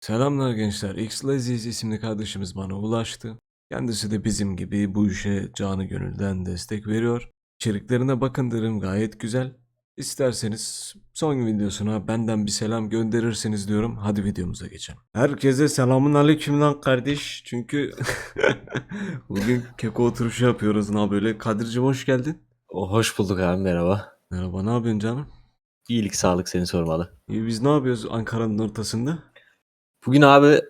Selamlar gençler. X Laziz isimli kardeşimiz bana ulaştı. Kendisi de bizim gibi bu işe canı gönülden destek veriyor. İçeriklerine bakın derim gayet güzel. İsterseniz son videosuna benden bir selam gönderirseniz diyorum. Hadi videomuza geçelim. Herkese selamun aleyküm lan kardeş. Çünkü bugün keko oturuşu yapıyoruz. Ne böyle? Kadir'cim hoş geldin. O hoş bulduk abi merhaba. Merhaba ne yapıyorsun canım? İyilik sağlık seni sormalı. İyi biz ne yapıyoruz Ankara'nın ortasında? Bugün abi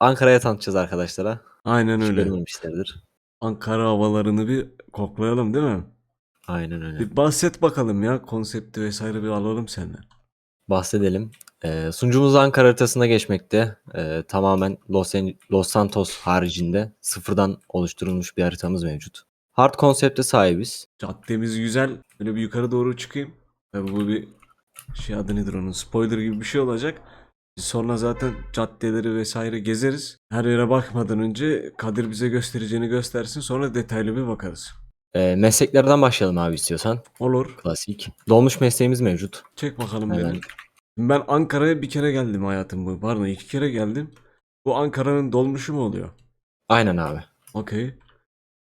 Ankara'ya tanıtacağız arkadaşlara. Aynen Hiç öyle. görmemişlerdir. Ankara havalarını bir koklayalım değil mi? Aynen öyle. Bir bahset bakalım ya konsepti vesaire bir alalım senden. Bahsedelim. Ee, sunucumuz Ankara haritasında geçmekte. Ee, tamamen Los, Los Santos haricinde sıfırdan oluşturulmuş bir haritamız mevcut. Hard konsepte sahibiz. Caddemiz güzel. Böyle bir yukarı doğru çıkayım. Tabii bu bir şey adı nedir onun spoiler gibi bir şey olacak. Sonra zaten caddeleri vesaire gezeriz. Her yere bakmadan önce Kadir bize göstereceğini göstersin sonra detaylı bir bakarız. Ee, mesleklerden başlayalım abi istiyorsan. Olur. Klasik. Dolmuş mesleğimiz mevcut. Çek bakalım Hemen. beni. Ben Ankara'ya bir kere geldim hayatım bu. Pardon iki kere geldim. Bu Ankara'nın dolmuşu mu oluyor? Aynen abi. Okey.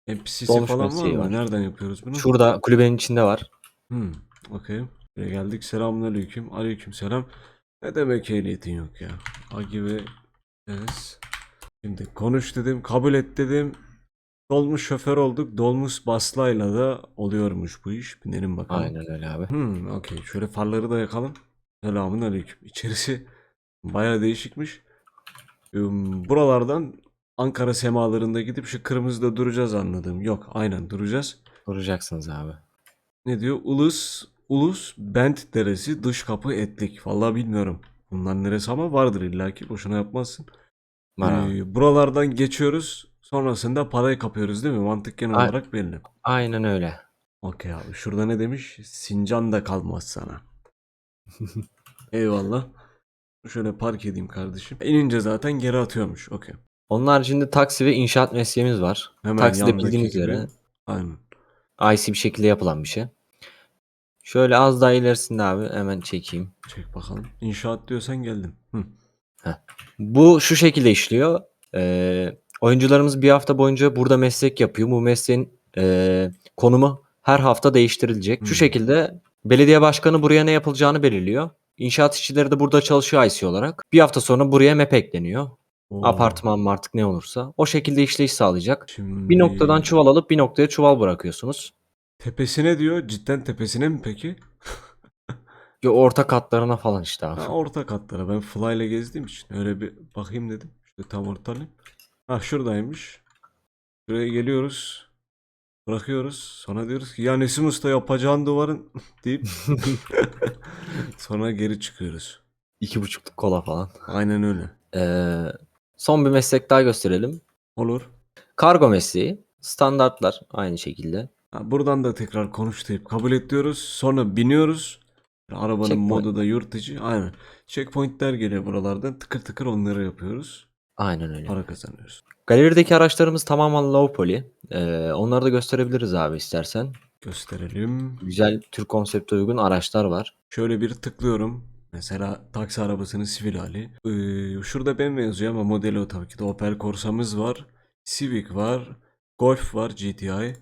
NPC'si Dolmuş falan var mesleği mı? var. Nereden yapıyoruz bunu? Şurada kulübenin içinde var. Hmm, okey. Buraya geldik. Selamünaleyküm. Aleyküm selam. Ne demek ehliyetin yok ya? Agi ve Enes. Şimdi konuş dedim, kabul et dedim. Dolmuş şoför olduk. Dolmuş baslayla da oluyormuş bu iş. Binelim bakalım. Aynen öyle abi. Hmm, okey. Şöyle farları da yakalım. Selamun aleyküm. İçerisi baya değişikmiş. Buralardan Ankara semalarında gidip şu kırmızıda duracağız anladım. Yok, aynen duracağız. Vuracaksınız abi. Ne diyor? Ulus, Ulus, Bent Deresi, dış kapı Etlik. Vallahi bilmiyorum. Bunlar neresi ama vardır illaki. Boşuna yapmazsın. Ee, buralardan geçiyoruz. Sonrasında parayı kapıyoruz değil mi? Mantık genel Ay- olarak belli. Aynen öyle. Okey abi. Şurada ne demiş? Sincan da kalmaz sana. Eyvallah. Şöyle park edeyim kardeşim. İnince zaten geri atıyormuş. Okey. Onun haricinde taksi ve inşaat mesleğimiz var. Hemen Takside yandaki bildiğiniz gibi. üzere Aynen. IC bir şekilde yapılan bir şey. Şöyle az daha ilerisinde abi hemen çekeyim. Çek bakalım. İnşaat diyorsan geldim. Hı. Bu şu şekilde işliyor. Ee, oyuncularımız bir hafta boyunca burada meslek yapıyor. Bu mesleğin ee, konumu her hafta değiştirilecek. Hmm. Şu şekilde belediye başkanı buraya ne yapılacağını belirliyor. İnşaat işçileri de burada çalışıyor IC olarak. Bir hafta sonra buraya map ekleniyor. Oo. Apartman mı artık ne olursa. O şekilde işleyiş sağlayacak. Şimdi... Bir noktadan çuval alıp bir noktaya çuval bırakıyorsunuz. Tepesine diyor. Cidden tepesine mi peki? Ve orta katlarına falan işte abi. Ha, orta katlara. Ben fly ile gezdiğim için öyle bir bakayım dedim. İşte tam ortalayayım. Ha şuradaymış. Buraya geliyoruz. Bırakıyoruz. Sonra diyoruz ki ya Nesim Usta yapacağın duvarın deyip sonra geri çıkıyoruz. İki buçukluk kola falan. Aynen öyle. Ee, son bir meslek daha gösterelim. Olur. Kargo mesleği. Standartlar aynı şekilde. Ha, buradan da tekrar konuş deyip kabul et diyoruz. Sonra biniyoruz. Arabanın Checkpoint. modu da yurt dışı. Aynen. Checkpointler geliyor buralardan. Tıkır tıkır onları yapıyoruz. Aynen öyle. Para kazanıyoruz. Galerideki araçlarımız tamamen low poly. Ee, onları da gösterebiliriz abi istersen. Gösterelim. Güzel Türk konsepte uygun araçlar var. Şöyle bir tıklıyorum. Mesela taksi arabasının sivil hali. Ee, şurada BMW yazıyor ama modeli o tabii ki de Opel Corsa'mız var. Civic var. Golf var GTI.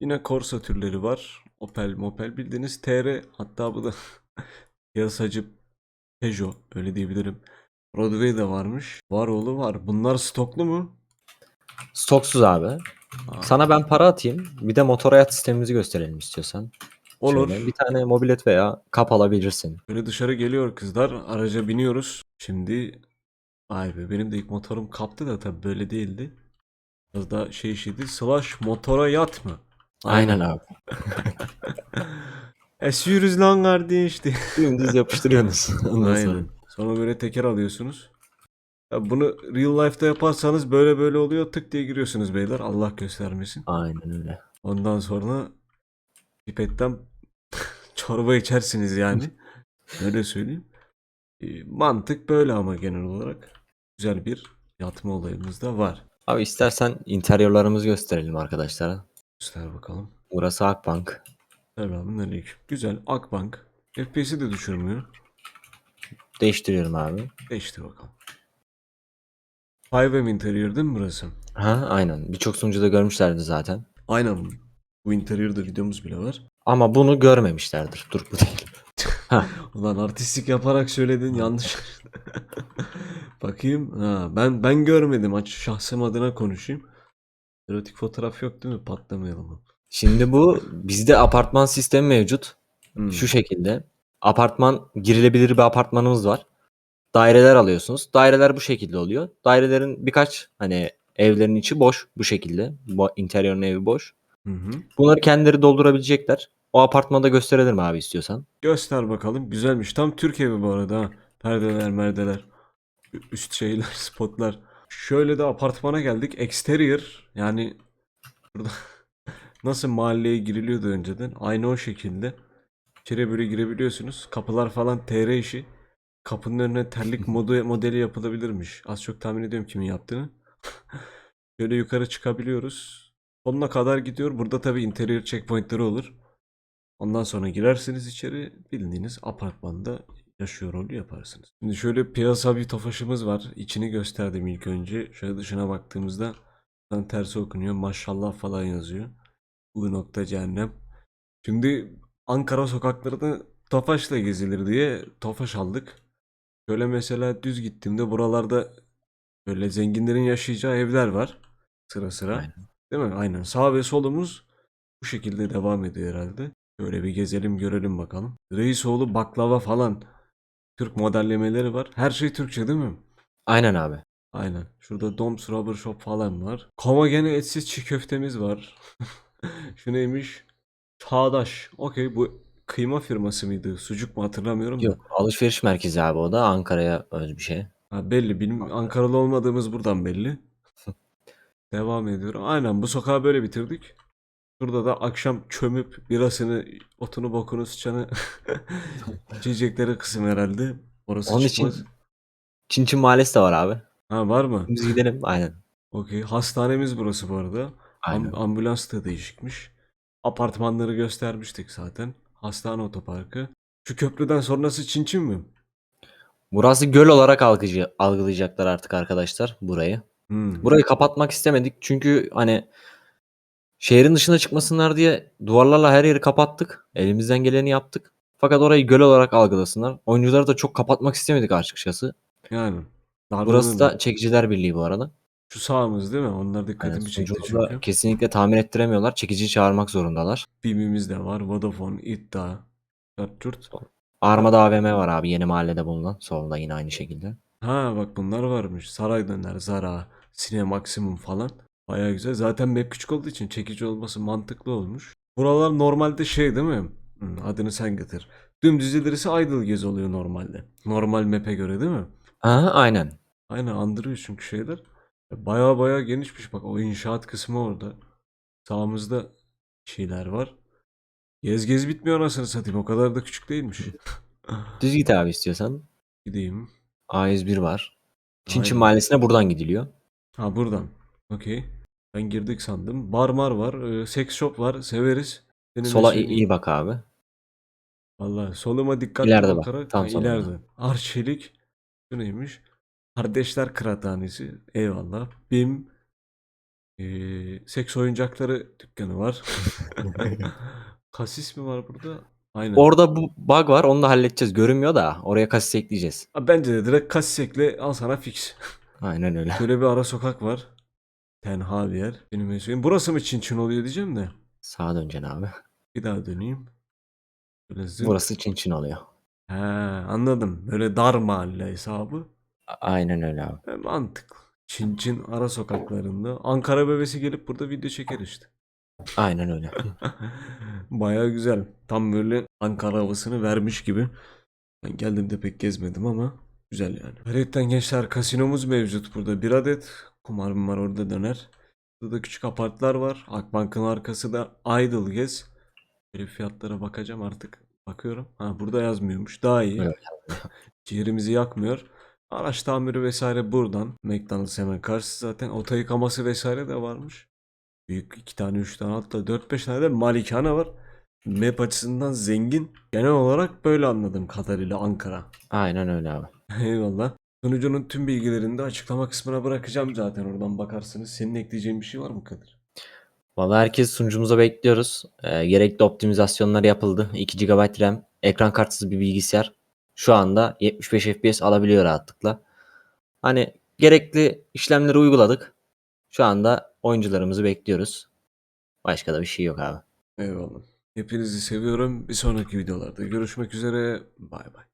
Yine Corsa türleri var. Opel Mopel bildiğiniz TR. Hatta bu da piyasacı Peugeot öyle diyebilirim. Rodway de varmış. Varoğlu var. Bunlar stoklu mu? Stoksuz abi. Aa, Sana ben para atayım. Bir de motor hayat sistemimizi gösterelim istiyorsan. olur. Şöyle bir tane mobilet veya kap alabilirsin. Böyle dışarı geliyor kızlar. Araca biniyoruz. Şimdi vay be benim de ilk motorum kaptı da tabii böyle değildi. Biraz da şey işiydi. Slash motora yat mı? Aynen abi. Esiyoruz lan kardeş diye. Dümdüz yapıştırıyorsunuz. Ondan sonra. Aynen. Sonra böyle teker alıyorsunuz. Ya bunu real life'da yaparsanız böyle böyle oluyor. Tık diye giriyorsunuz beyler. Allah göstermesin. Aynen öyle. Ondan sonra pipetten çorba içersiniz yani. Öyle söyleyeyim. E, mantık böyle ama genel olarak. Güzel bir yatma olayımız da var. Abi istersen interiorlarımızı gösterelim arkadaşlara. Göster bakalım. Burası Akbank. Selamünaleyküm. Güzel. Akbank. FPS'i de düşürmüyor. Değiştiriyorum abi. Değiştir bakalım. 5M interior değil mi burası? Ha, aynen. Birçok sunucuda görmüşlerdi zaten. Aynen. Bu interior'da videomuz bile var. Ama bunu görmemişlerdir. Dur bu değil. Ulan artistik yaparak söyledin yanlış. Bakayım. Ha, ben ben görmedim. Aç şahsım adına konuşayım. Erotik fotoğraf yok değil mi? Patlamayalım. Şimdi bu bizde apartman sistemi mevcut. Hmm. Şu şekilde. Apartman girilebilir bir apartmanımız var. Daireler alıyorsunuz. Daireler bu şekilde oluyor. Dairelerin birkaç hani evlerin içi boş bu şekilde. Bu interiorun evi boş. Hı hı. Bunları kendileri doldurabilecekler. O apartmanda gösterelim abi istiyorsan. Göster bakalım. Güzelmiş. Tam Türk evi bu arada. ha. Perdeler, merdeler. Üst şeyler, spotlar. Şöyle de apartmana geldik. Exterior yani burada nasıl mahalleye giriliyordu önceden. Aynı o şekilde. İçeri böyle girebiliyorsunuz. Kapılar falan TR işi. Kapının önüne terlik modu modeli yapılabilirmiş. Az çok tahmin ediyorum kimin yaptığını. Şöyle yukarı çıkabiliyoruz. Sonuna kadar gidiyor. Burada tabii interior checkpointleri olur. Ondan sonra girersiniz içeri bildiğiniz apartmanda yaşıyor rolü yaparsınız. Şimdi şöyle piyasa bir tofaşımız var. İçini gösterdim ilk önce. Şöyle dışına baktığımızda tam tersi okunuyor. Maşallah falan yazıyor. Bu nokta cehennem. Şimdi Ankara sokaklarında tofaşla gezilir diye tofaş aldık. Şöyle mesela düz gittiğimde buralarda böyle zenginlerin yaşayacağı evler var. Sıra sıra. Aynen. Değil mi? Aynen. Sağ ve solumuz bu şekilde devam ediyor herhalde. Şöyle bir gezelim görelim bakalım. Reisoğlu baklava falan. Türk modellemeleri var. Her şey Türkçe değil mi? Aynen abi. Aynen. Şurada Doms Rubber Shop falan var. Koma gene etsiz çiğ köftemiz var. Şu neymiş? Çağdaş. Okey bu kıyma firması mıydı? Sucuk mu hatırlamıyorum da. Yok alışveriş merkezi abi o da Ankara'ya öz bir şey. Ha, belli. Benim Ankaralı olmadığımız buradan belli. Devam ediyorum. Aynen bu sokağı böyle bitirdik. Şurada da akşam çömüp birasını, otunu, bokunu, sıçanı içecekleri kısım herhalde. Orası Onun çıkmaz. için Çinçin Mahallesi de var abi. Ha var mı? Biz gidelim. Aynen. Okey. Hastanemiz burası bu arada. Am- Aynen. ambulans da değişikmiş. Apartmanları göstermiştik zaten. Hastane otoparkı. Şu köprüden sonrası Çinçin mi? Burası göl olarak algıcı, algılayacaklar artık arkadaşlar burayı. Hmm. Burayı kapatmak istemedik çünkü hani şehrin dışına çıkmasınlar diye duvarlarla her yeri kapattık. Elimizden geleni yaptık. Fakat orayı göl olarak algılasınlar. Oyuncuları da çok kapatmak istemedik açıkçası. Yani. Burası da Çekiciler Birliği bu arada. Şu sağımız değil mi? Onlar Yani dikkatimi çekti sunucumuza çünkü. kesinlikle tamir ettiremiyorlar. Çekici çağırmak zorundalar. BİM'imiz de var. Vodafone, İddia, Dört Armada AVM var abi yeni mahallede bulunan. Solda yine aynı şekilde. Ha bak bunlar varmış. Saray Döner, Zara, Sine Maximum falan. Baya güzel. Zaten map küçük olduğu için çekici olması mantıklı olmuş. Buralar normalde şey değil mi? Hmm, adını sen getir. Dümdüz ilerisi Idle Gez oluyor normalde. Normal map'e göre değil mi? Aha, aynen. Aynen andırıyor çünkü şeyler. Baya baya genişmiş bak o inşaat kısmı orada. Sağımızda şeyler var. Gez gez bitmiyor anasını satayım. O kadar da küçük değilmiş. Düz git abi istiyorsan. Gideyim. A101 var. Çinçin Aynen. Mahallesi'ne buradan gidiliyor. Ha buradan. Okey. Ben girdik sandım. Barmar var. e, Sex shop var. Severiz. Senin Sola i- söyleyeyim. iyi bak abi. Vallahi soluma dikkatli İleride bak, bakarak. tam Ha, solunda. ileride. Arçelik. Bu neymiş? Kardeşler Kıraathanesi. Eyvallah. BİM. Ee, seks oyuncakları dükkanı var. Kasis mi var burada? Aynen. Orada bu bug var. Onu da halledeceğiz. Görünmüyor da oraya kasis ekleyeceğiz. Ha, Bence de direkt kasis ekle al sana fix. Aynen öyle. Böyle bir ara sokak var. Tenha bir yer. Benim mesleğim. Burası mı Çin Çin oluyor diyeceğim de. Sağa döneceksin abi. Bir daha döneyim. Böyle zırt. Burası Çinçin oluyor. He, anladım. Böyle dar mahalle hesabı. A- Aynen öyle abi. E, mantıklı. Çin Çin ara sokaklarında. Ankara bebesi gelip burada video çeker işte. Aynen öyle. Baya güzel. Tam böyle Ankara havasını vermiş gibi. Ben geldiğimde pek gezmedim ama güzel yani. Hayretten gençler kasinomuz mevcut burada. Bir adet kumarım var orada döner. Burada da küçük apartlar var. Akbank'ın arkası da Idle Gez. Böyle fiyatlara bakacağım artık. Bakıyorum. Ha burada yazmıyormuş. Daha iyi. Evet. Ciğerimizi yakmıyor. Araç tamiri vesaire buradan. McDonald's hemen karşı zaten. Oto yıkaması vesaire de varmış. Büyük iki tane, üç tane hatta dört beş tane de malikane var. Map açısından zengin. Genel olarak böyle anladığım kadarıyla Ankara. Aynen öyle abi. Eyvallah. Sunucunun tüm bilgilerini de açıklama kısmına bırakacağım zaten oradan bakarsınız. Senin ekleyeceğin bir şey var mı Kadir? Valla herkes sunucumuza bekliyoruz. Ee, gerekli optimizasyonlar yapıldı. 2 GB RAM, ekran kartsız bir bilgisayar. Şu anda 75 FPS alabiliyor rahatlıkla. Hani gerekli işlemleri uyguladık. Şu anda oyuncularımızı bekliyoruz. Başka da bir şey yok abi. Eyvallah. Hepinizi seviyorum. Bir sonraki videolarda görüşmek üzere. Bay bay.